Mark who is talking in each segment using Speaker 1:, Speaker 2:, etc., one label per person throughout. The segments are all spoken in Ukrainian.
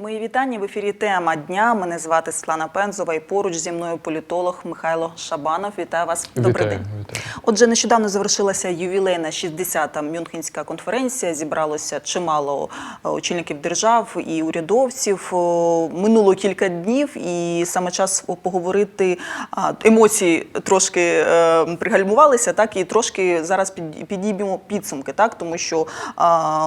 Speaker 1: Мої вітання в ефірі. Тема дня. Мене звати Світлана Пензова і поруч зі мною політолог Михайло Шабанов. Вітаю вас. Добрий
Speaker 2: Вітаю,
Speaker 1: день.
Speaker 2: вітаю.
Speaker 1: Отже, нещодавно завершилася ювілейна 60-та Мюнхенська конференція. Зібралося чимало е, очільників держав і урядовців. Минуло кілька днів, і саме час поговорити. Емоції трошки е, пригальмувалися, так і трошки зараз під- підіб'ємо підсумки, так тому що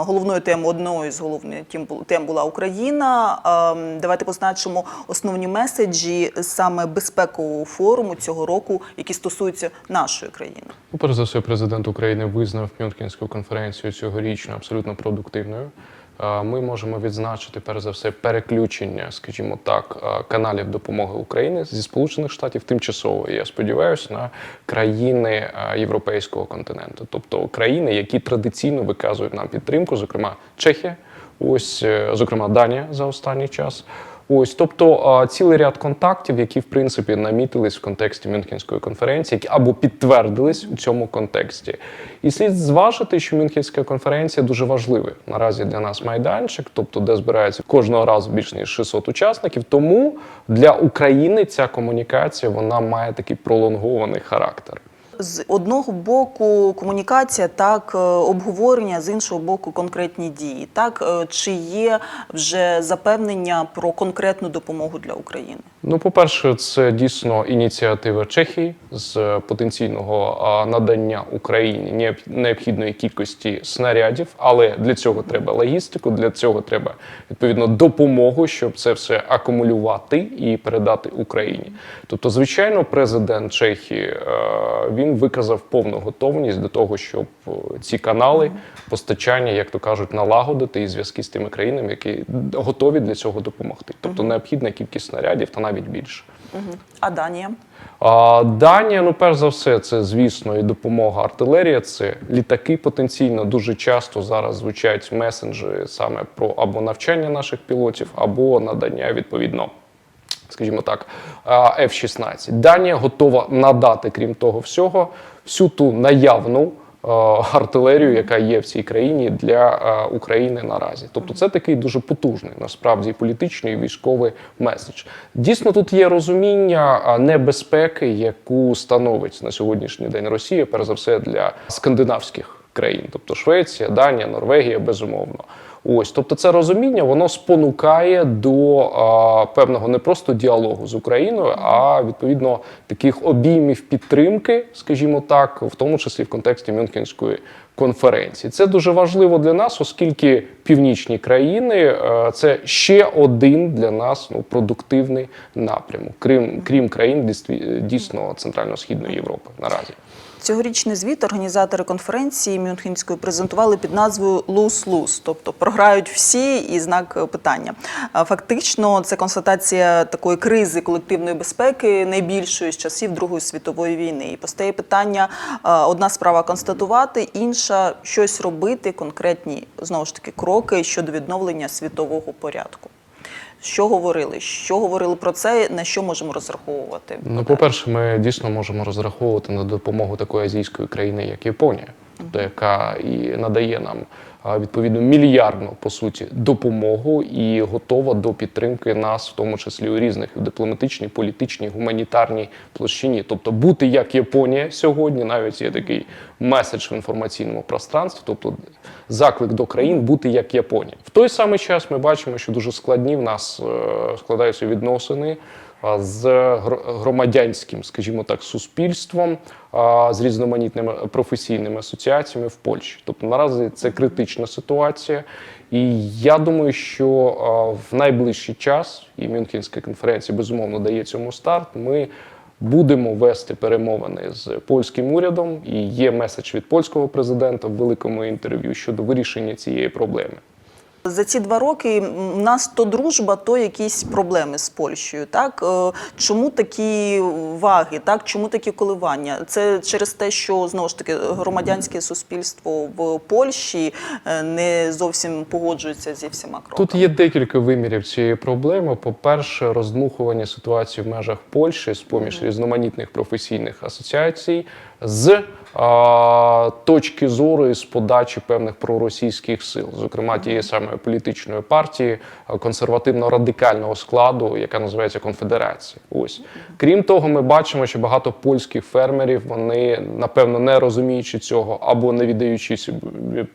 Speaker 1: головною темою одною з головних тем була Україна. А, давайте позначимо основні меседжі саме безпекового форуму цього року, які стосуються нашої країни.
Speaker 2: Ну, перш за все, президент України визнав Мюнхенську конференцію цьогорічну абсолютно продуктивною. Е, Ми можемо відзначити перш за все переключення, скажімо так, е, каналів допомоги України зі Сполучених Штатів тимчасово. Я сподіваюся, на країни е, європейського континенту, тобто країни, які традиційно виказують нам підтримку, зокрема Чехія, ось е, зокрема Данія за останній час. Ось, тобто цілий ряд контактів, які в принципі намітились в контексті Мюнхенської конференції, які або підтвердились у цьому контексті. І слід зважити, що Мюнхенська конференція дуже важливий наразі для нас майданчик, тобто де збирається кожного разу більш ніж 600 учасників. Тому для України ця комунікація вона має такий пролонгований характер.
Speaker 1: З одного боку комунікація, так е, обговорення, з іншого боку, конкретні дії. Так е, чи є вже запевнення про конкретну допомогу для України?
Speaker 2: Ну, по-перше, це дійсно ініціатива Чехії з потенційного надання Україні необ- необхідної кількості снарядів, але для цього треба логістику, для цього треба відповідно допомогу, щоб це все акумулювати і передати Україні. Тобто, звичайно, президент Чехії е, він виказав повну готовність до того, щоб е, ці канали постачання, як то кажуть, налагодити і зв'язки з тими країнами, які готові для цього допомогти. Тобто необхідна кількість снарядів та навіть більше.
Speaker 1: А Данія?
Speaker 2: А, Данія, ну перш за все, це звісно і допомога артилерія, це літаки потенційно. Дуже часто зараз звучать месенджі саме про або навчання наших пілотів, або надання відповідно. Скажімо так, а, F-16. Данія готова надати, крім того всього, всю ту наявну артилерію, яка є в цій країні для України наразі. Тобто, це такий дуже потужний, насправді, політичний військовий меседж. Дійсно, тут є розуміння небезпеки, яку становить на сьогоднішній день Росія, перш за все для скандинавських країн, тобто Швеція, Данія, Норвегія, безумовно. Ось, тобто, це розуміння воно спонукає до а, певного не просто діалогу з Україною, а відповідно таких обіймів підтримки, скажімо так, в тому числі в контексті Мюнхенської конференції. Це дуже важливо для нас, оскільки північні країни е, це ще один для нас ну продуктивний напрямок, крім крім країн дійсно центрально-східної Європи наразі.
Speaker 1: Цьогорічний звіт організатори конференції Мюнхенської презентували під назвою «Lose-lose», тобто програють всі і знак питання. Фактично, це констатація такої кризи колективної безпеки найбільшої з часів Другої світової війни. І постає питання: одна справа констатувати, інша щось робити, конкретні знову ж таки кроки щодо відновлення світового порядку. Що говорили? Що говорили про це? На що можемо розраховувати?
Speaker 2: Ну, по-перше, ми дійсно можемо розраховувати на допомогу такої азійської країни, як Японія, тобто яка і надає нам відповідно мільярдну по суті допомогу і готова до підтримки нас, в тому числі у різних дипломатичній, політичній, гуманітарній площині. Тобто, бути як Японія сьогодні, навіть є такий меседж в інформаційному пространстві, тобто заклик до країн бути як Японія. В той самий час ми бачимо, що дуже складні в нас е, складаються відносини з гр- громадянським, скажімо так, суспільством, з різноманітними професійними асоціаціями в Польщі. Тобто наразі це критична ситуація. І я думаю, що в найближчий час і Мюнхенська конференція безумовно дає цьому старт. Ми будемо вести перемовини з польським урядом, і є меседж від польського президента в великому інтерв'ю щодо вирішення цієї проблеми.
Speaker 1: За ці два роки у нас то дружба, то якісь проблеми з Польщею. Так Е, чому такі ваги? Так чому такі коливання? Це через те, що знову ж таки громадянське суспільство в Польщі е, не зовсім погоджується зі всіма кроками.
Speaker 2: Тут є декілька вимірів цієї проблеми. По-перше, роздмухування ситуації в межах Польщі з поміж різноманітних професійних асоціацій з точки зору і з подачі певних проросійських сил, зокрема тієї самої політичної партії консервативно-радикального складу, яка називається Конфедерація. Ось крім того, ми бачимо, що багато польських фермерів вони напевно не розуміючи цього або не віддаючи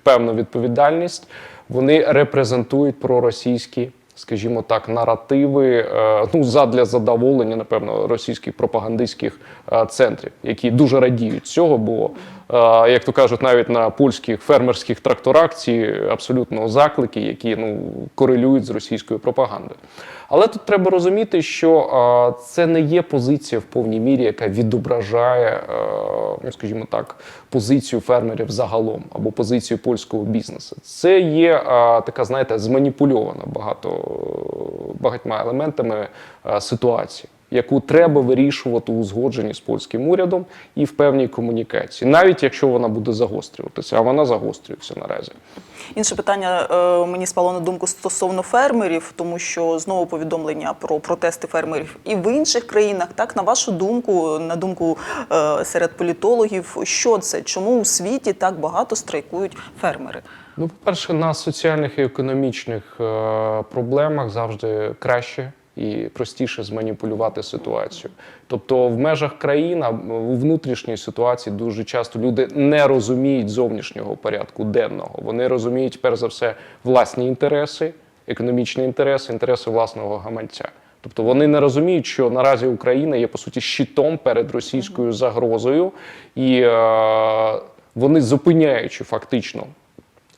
Speaker 2: певну відповідальність, вони репрезентують проросійські. Скажімо так, наративи е, ну задля задоволення, напевно, російських пропагандистських е, центрів, які дуже радіють цього, бо е, як то кажуть, навіть на польських фермерських тракторах ці абсолютно заклики, які ну корелюють з російською пропагандою. Але тут треба розуміти, що це не є позиція в повній мірі, яка відображає, скажімо так, позицію фермерів загалом або позицію польського бізнесу. Це є е, така, знаєте, зманіпульована багато багатьма елементами е, ситуації. Яку треба вирішувати у узгодженні з польським урядом і в певній комунікації, навіть якщо вона буде загострюватися, а вона загострюється наразі.
Speaker 1: Інше питання е, мені спало на думку стосовно фермерів, тому що знову повідомлення про протести фермерів і в інших країнах. Так, на вашу думку, на думку е, серед політологів, що це? Чому у світі так багато страйкують фермери?
Speaker 2: Ну, по-перше, на соціальних і економічних е, проблемах завжди краще і простіше зманіпулювати ситуацію. Тобто, в межах країн, у внутрішній ситуації дуже часто люди не розуміють зовнішнього порядку денного. Вони розуміють, перш за все, власні інтереси, економічні інтереси, інтереси власного гаманця. Тобто вони не розуміють, що наразі Україна є по суті щитом перед російською загрозою, і е, вони зупиняючи фактично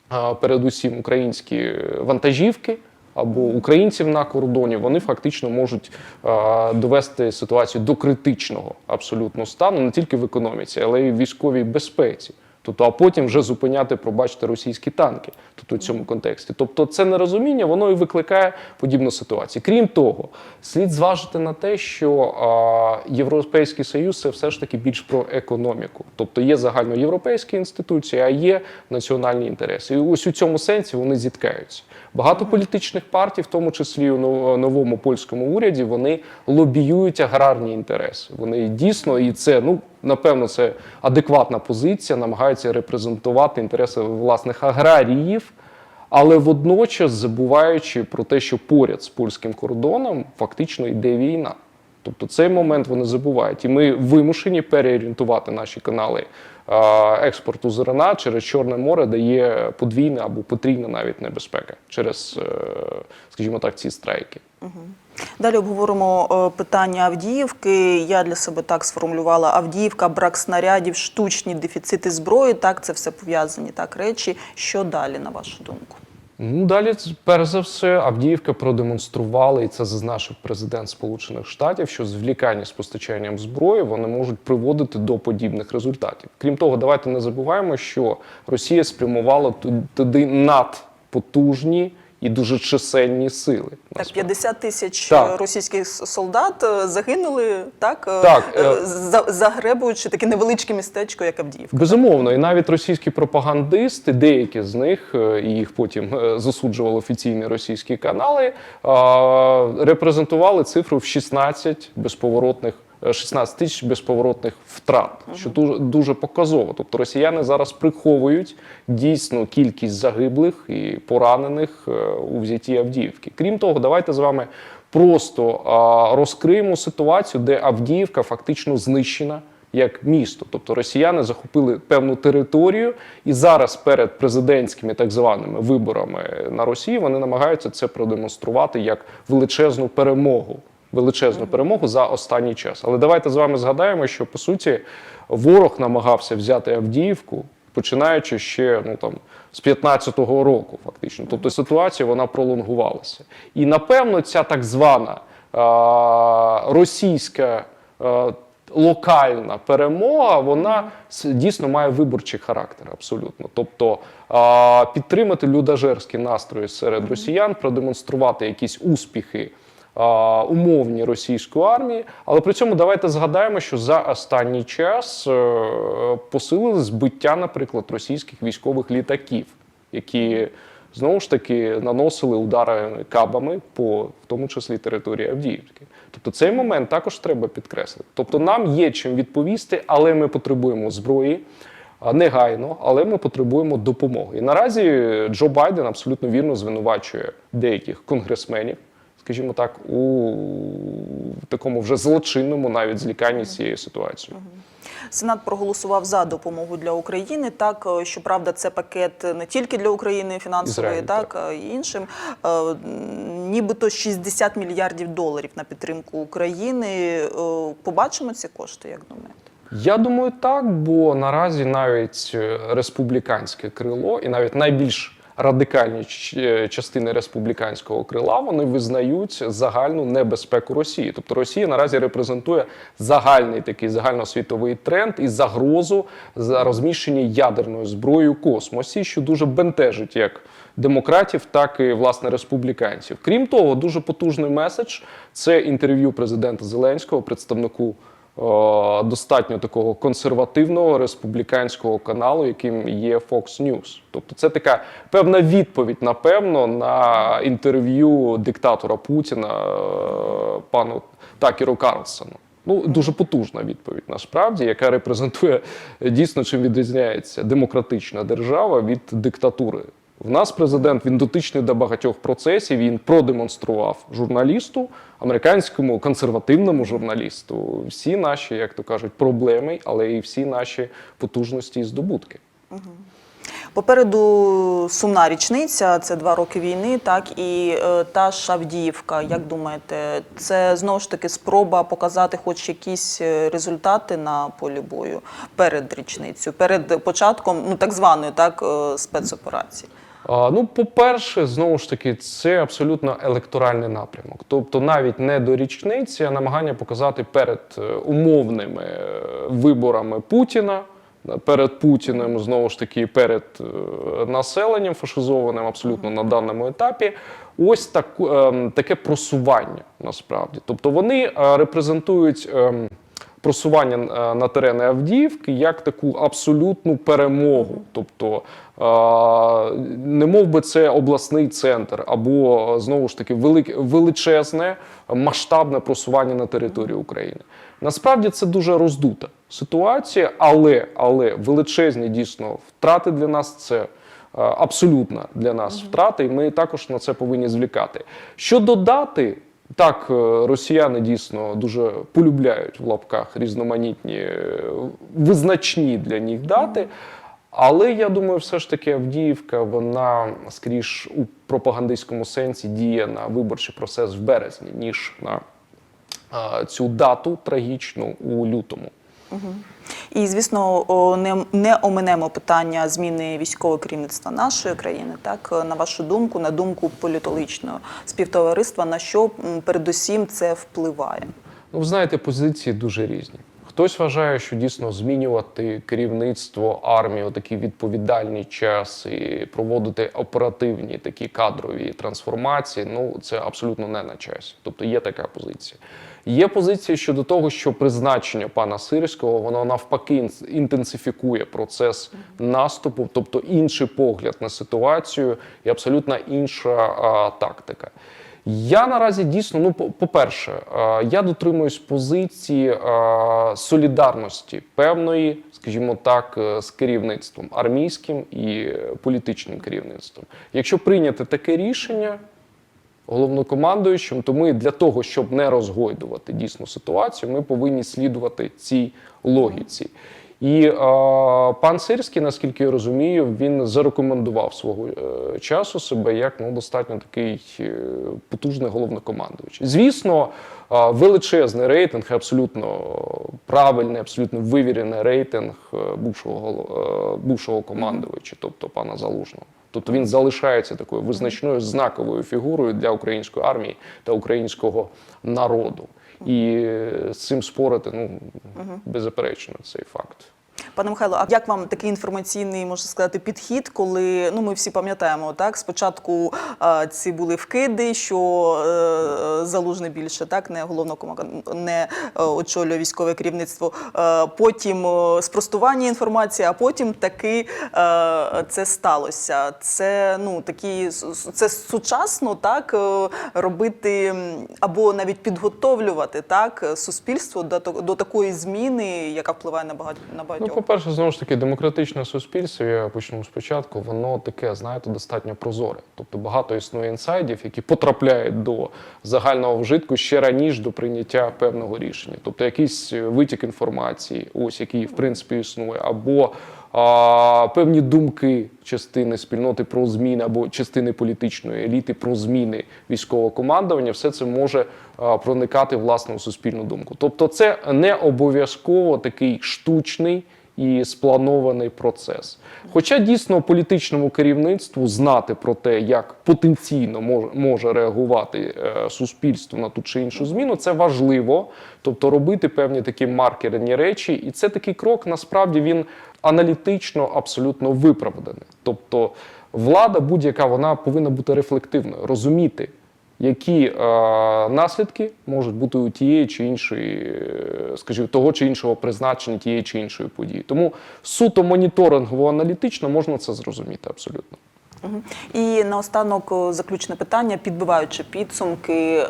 Speaker 2: а, передусім українські вантажівки або українців на кордоні, вони фактично можуть а, довести ситуацію до критичного абсолютно стану не тільки в економіці, але й в військовій безпеці. Тобто, а потім вже зупиняти, пробачте, російські танки. Тобто в цьому контексті. Тобто, це нерозуміння, воно і викликає подібну ситуацію. Крім того, слід зважити на те, що а, Європейський Союз це все ж таки більш про економіку. Тобто є загальноєвропейські інституції, а є національні інтереси. І ось у цьому сенсі вони зіткаються. Багато політичних партій, в тому числі у новому польському уряді, вони лобіюють аграрні інтереси. Вони дійсно, і це ну напевно, це адекватна позиція, намагаються репрезентувати інтереси власних аграріїв. Але водночас забуваючи про те, що поряд з польським кордоном фактично йде війна. Тобто цей момент вони забувають, і ми вимушені переорієнтувати наші канали експорту зерна через Чорне море, дає подвійна або потрійна навіть небезпека через, е, скажімо так, ці страйки.
Speaker 1: Далі обговоримо е, питання Авдіївки. Я для себе так сформулювала Авдіївка, брак снарядів, штучні дефіцити зброї. Так, це все пов'язані так речі. Що далі, на вашу думку?
Speaker 2: Ну, далі, перш за все, Авдіївка продемонструвала, і це зазначив президент Сполучених Штатів, що звлікання з постачанням зброї вони можуть приводити до подібних результатів. Крім того, давайте не забуваємо, що Росія спрямувала ту- туди надпотужні і дуже чисельні сили.
Speaker 1: Так, 50 тисяч
Speaker 2: Так.
Speaker 1: російських солдат е, загинули, так, е,
Speaker 2: Так,
Speaker 1: е, за- загребуючи таке невеличке містечко, як Авдіївка.
Speaker 2: Безумовно, і навіть російські пропагандисти, деякі з них, і їх потім засуджували офіційні російські канали, репрезентували цифру в 16 безповоротних. Е, 16 тисяч безповоротних втрат, що дуже дуже показово. Тобто росіяни зараз приховують дійсно кількість загиблих і поранених е, у взятті Авдіївки. Крім того, давайте з вами просто розкриємо ситуацію, де Авдіївка фактично знищена як місто. Тобто росіяни захопили певну територію, і зараз перед президентськими так званими виборами на Росії вони намагаються це продемонструвати як величезну перемогу. Величезну перемогу за останній час. Але давайте з вами згадаємо, що по суті ворог намагався взяти Авдіївку, починаючи ще ну там з 15-го року, фактично. Тобто ситуація вона пролонгувалася. І напевно, ця так звана а, російська. а, Локальна перемога, вона дійсно має виборчий характер, абсолютно. Тобто а, підтримати людожерські настрої серед росіян, продемонструвати якісь успіхи умовні російської армії. Але при цьому давайте згадаємо, що за останній час е, посилили збиття, наприклад, російських військових літаків, які знову ж таки наносили удари кабами по в тому числі території Авдіївки. Тобто цей момент також треба підкреслити. Тобто нам є чим відповісти, але ми потребуємо зброї. Негайно, але ми потребуємо допомоги. І наразі Джо Байден абсолютно вірно звинувачує деяких конгресменів, скажімо так, у такому вже злочинному навіть зліканні цією ситуацією.
Speaker 1: Сенат проголосував за допомогу для України. Так, е, щоправда, це пакет не тільки для України фінансової,
Speaker 2: Ізраїль,
Speaker 1: так, а й іншим. Е, Нібито 60 мільярдів доларів на підтримку України. Е, Побачимо ці кошти, як думаєте?
Speaker 2: Я думаю, так, бо наразі навіть е, республіканське крило і навіть найбільш радикальні е, частини республіканського крила вони визнають загальну небезпеку Росії. Тобто Росія наразі репрезентує загальний такий загальносвітовий тренд і загрозу за розміщення ядерною зброєю в космосі, що дуже бентежить як демократів, так і власне республіканців. Крім того, дуже потужний меседж це інтерв'ю президента Зеленського, представнику достатньо такого консервативного республіканського каналу, яким є Fox News. Тобто це така певна відповідь, напевно, на інтерв'ю диктатора Путіна е, пану Такеру Карлсону. Ну, дуже потужна відповідь насправді, яка репрезентує е, дійсно, чим відрізняється демократична держава від диктатури. В нас президент він дотичний до багатьох процесів. Він продемонстрував журналісту, американському консервативному журналісту, всі наші, як то кажуть, проблеми, але і всі наші потужності і здобутки.
Speaker 1: Попереду сумна річниця, це два роки війни, так і е, та ж Авдіївка. Як думаєте, це знову ж таки спроба показати хоч якісь е, результати на полі бою перед річницею, перед початком ну так званої так е, спецоперації?
Speaker 2: Ну, по-перше, знову ж таки, це абсолютно електоральний напрямок. Тобто, навіть не до річниці, а намагання показати перед е, умовними е, виборами Путіна, перед Путіним, знову ж таки, перед е, населенням фашизованим абсолютно на даному етапі. Ось таку, ем, таке просування насправді. Тобто вони е, репрезентують. Просування е, на терени Авдіївки як таку абсолютну перемогу. Тобто, е, не мов би це обласний центр, або знову ж таки величезне масштабне просування на території України. Насправді це дуже роздута ситуація, але, але величезні дійсно втрати для нас це. е, Абсолютна для нас втрата, і ми також на це повинні звлікати. Що додати, так, е, росіяни дійсно дуже полюбляють в лапках різноманітні е, визначні для них дати. Але я думаю, все ж таки Авдіївка, вона скоріш у пропагандистському сенсі діє на виборчий процес в березні, ніж на цю дату трагічну у лютому.
Speaker 1: І звісно, не, не оминемо питання зміни військового керівництва нашої країни. Так на вашу думку, на думку політологічного співтовариства, на що передусім це впливає?
Speaker 2: Ну, ви знаєте, позиції дуже різні. Хтось вважає, що дійсно змінювати керівництво армії у такий відповідальний час і проводити оперативні такі кадрові трансформації. Ну це абсолютно не на часі. Тобто є така позиція. Є позиція щодо того, що призначення пана Сирського воно навпаки інтенсифікує процес наступу, тобто інший погляд на ситуацію і абсолютно інша а, тактика. Я наразі дійсно, ну, по- по-перше, я дотримуюсь позиції солідарності певної, скажімо так, е, з керівництвом армійським і е, політичним керівництвом. Якщо прийняти таке рішення головнокомандуючим, то ми для того, щоб не розгойдувати дійсно ситуацію, ми повинні слідувати цій логіці. І е, пан Сирський, наскільки я розумію, він зарекомендував свого е, часу себе як ну, достатньо такий е, потужний головнокомандуючий. Звісно, е, величезний рейтинг, абсолютно правильний, абсолютно вивірений рейтинг е, бувшого, е, бувшого командувача, тобто пана Залужного. Тобто він залишається такою визначною знаковою фігурою для української армії та українського народу. І е, з цим спорити ну беззаперечно цей факт.
Speaker 1: Пане Михайло, а як вам такий інформаційний, можна сказати, підхід, коли ну ми всі пам'ятаємо, так спочатку е, ці були вкиди, що е, залужний більше так не головнокомандувач, не е, очолює військове керівництво. Е, потім е, спростування інформації, а потім таки е, це сталося. Це ну такі це сучасно так е, робити або навіть підготовлювати так суспільство до, до такої зміни, яка впливає на багать на
Speaker 2: Ну, по-перше, знову ж таки, демократичне суспільство, я почну спочатку, воно таке, знаєте, достатньо прозоре. Тобто багато існує інсайдів, які потрапляють до загального вжитку ще раніше до прийняття певного рішення. Тобто якийсь е, витік інформації, ось який в принципі існує, або а, певні думки частини спільноти про зміни або частини політичної еліти про зміни військового командування, все це може а, проникати власне у суспільну думку. Тобто, це не обов'язково такий штучний і спланований процес. Хоча дійсно політичному керівництву знати про те, як потенційно може реагувати е, суспільство на ту чи іншу зміну, це важливо. Тобто робити певні такі маркерні речі, і це такий крок насправді він аналітично абсолютно виправданий. Тобто влада будь-яка вона повинна бути рефлективною, розуміти, які е, наслідки можуть бути у тієї чи іншої, е, скажімо, того чи іншого призначення тієї чи іншої події. Тому суто моніторингово аналітично можна це зрозуміти абсолютно.
Speaker 1: І наостанок о, заключне питання, підбиваючи підсумки, е,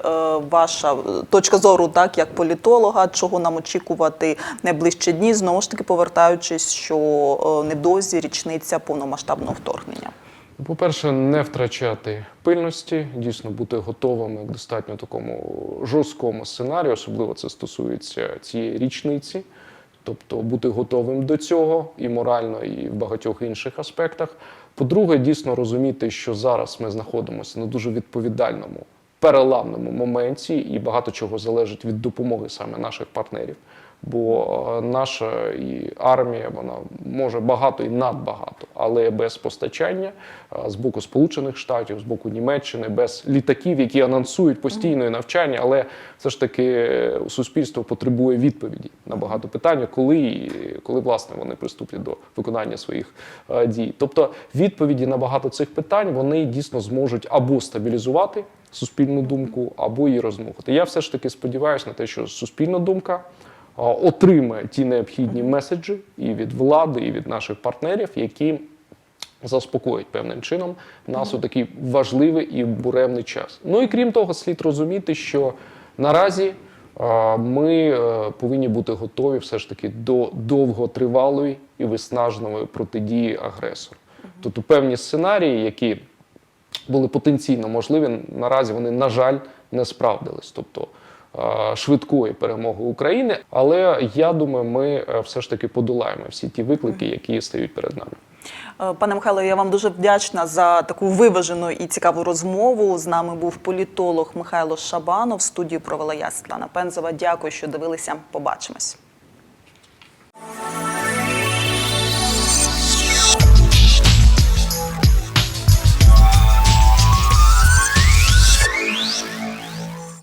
Speaker 1: ваша е, точка зору, так як політолога, чого нам очікувати найближчі дні, знову ж таки повертаючись, що е, невдовзі річниця повномасштабного вторгнення.
Speaker 2: По-перше, не втрачати пильності, дійсно бути готовими к достатньо такому жорсткому сценарію, особливо це стосується цієї річниці. Тобто бути готовим до цього і морально, і в багатьох інших аспектах. По-друге, дійсно розуміти, що зараз ми знаходимося на дуже відповідальному, переламному моменті, і багато чого залежить від допомоги саме наших партнерів. Бо е, наша і армія вона може багато і надбагато, але без постачання е, з боку Сполучених Штатів, з боку Німеччини, без літаків, які анонсують постійне навчання, але все ж таки е, суспільство потребує відповіді на багато питання, коли коли власне вони приступлять до виконання своїх дій. Тобто відповіді на багато цих питань вони дійсно зможуть або стабілізувати суспільну думку, або її роздмухати. Я все ж таки сподіваюся на те, що суспільна думка отримає ті необхідні меседжі і від влади, і від наших партнерів, які заспокоїть певним чином нас у такий важливий і буремний час. Ну і крім того, слід розуміти, що наразі ми е, повинні бути готові все ж таки до довготривалої і виснажливої протидії агресору. Тобто певні сценарії, які були потенційно можливі, наразі вони, на жаль, не справдились. Тобто швидкої перемоги України. Але я думаю, ми е, все ж таки подолаємо всі ті виклики, які стають перед нами.
Speaker 1: Е, Пане Михайло, я вам дуже вдячна за таку виважену і цікаву розмову. З нами був політолог Михайло Шабанов. Студію провела я Світлана Пензова. Дякую, що дивилися. Побачимось.